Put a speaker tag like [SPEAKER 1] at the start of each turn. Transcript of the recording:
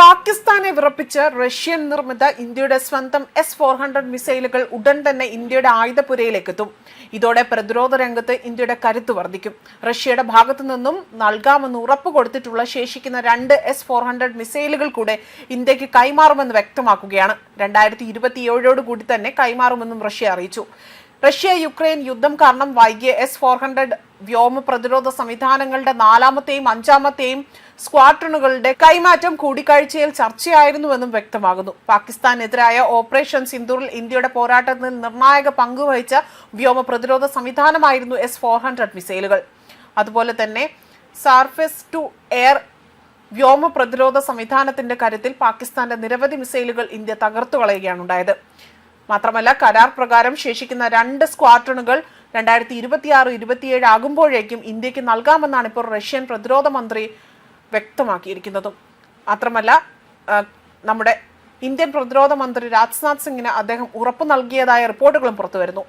[SPEAKER 1] പാകിസ്ഥാനെ വിറപ്പിച്ച് റഷ്യൻ നിർമ്മിത ഇന്ത്യയുടെ സ്വന്തം എസ് ഫോർ ഹൺഡ്രഡ് മിസൈലുകൾ ഉടൻ തന്നെ ഇന്ത്യയുടെ ആയുധപുരയിലേക്ക് എത്തും ഇതോടെ പ്രതിരോധ രംഗത്ത് ഇന്ത്യയുടെ കരുത്ത് വർദ്ധിക്കും. റഷ്യയുടെ ഭാഗത്തു നിന്നും നൽകാമെന്ന് ഉറപ്പ് കൊടുത്തിട്ടുള്ള ശേഷിക്കുന്ന രണ്ട് എസ് ഫോർ ഹൺഡ്രഡ് മിസൈലുകൾ കൂടെ ഇന്ത്യയ്ക്ക് കൈമാറുമെന്ന് വ്യക്തമാക്കുകയാണ്. രണ്ടായിരത്തി ഇരുപത്തിയേഴോട് കൂടി തന്നെ കൈമാറുമെന്നും റഷ്യ അറിയിച്ചു. റഷ്യ യുക്രൈൻ യുദ്ധം കാരണം വൈകിയ എസ് ഫോർ ഹൺഡ്രഡ് വ്യോമ പ്രതിരോധ സംവിധാനങ്ങളുടെ നാലാമത്തെയും അഞ്ചാമത്തെയും സ്ക്വാഡ്രണുകളുടെ കൈമാറ്റം കൂടിക്കാഴ്ചയിൽ ചർച്ചയായിരുന്നുവെന്നും വ്യക്തമാകുന്നു. പാകിസ്ഥാനെതിരായ ഓപ്പറേഷൻ സിന്ദൂറിൽ ഇന്ത്യയുടെ പോരാട്ടത്തിൽ നിർണായക പങ്കുവഹിച്ച വ്യോമ പ്രതിരോധ സംവിധാനമായിരുന്നു എസ് ഫോർ ഹൺഡ്രഡ് മിസൈലുകൾ. അതുപോലെ തന്നെ സർഫസ് ടു എയർ വ്യോമ പ്രതിരോധ സംവിധാനത്തിന്റെ കാര്യത്തിൽ പാകിസ്ഥാന്റെ നിരവധി മിസൈലുകൾ ഇന്ത്യ തകർത്തു കളയുകയാണ് ഉണ്ടായത്. മാത്രമല്ല കരാർ പ്രകാരം ശേഷിക്കുന്ന രണ്ട് സ്ക്വാഡ്രണുകൾ രണ്ടായിരത്തി ഇരുപത്തിയാറ് ഇരുപത്തിയേഴ് ആകുമ്പോഴേക്കും ഇന്ത്യയ്ക്ക് നൽകാമെന്നാണ് ഇപ്പോൾ റഷ്യൻ പ്രതിരോധ മന്ത്രി വ്യക്തമാക്കിയിരിക്കുന്നതും. മാത്രമല്ല നമ്മുടെ ഇന്ത്യൻ പ്രതിരോധ മന്ത്രി രാജ്നാഥ് സിംഗിന് അദ്ദേഹം ഉറപ്പു നൽകിയതായ റിപ്പോർട്ടുകളും പുറത്തുവരുന്നു.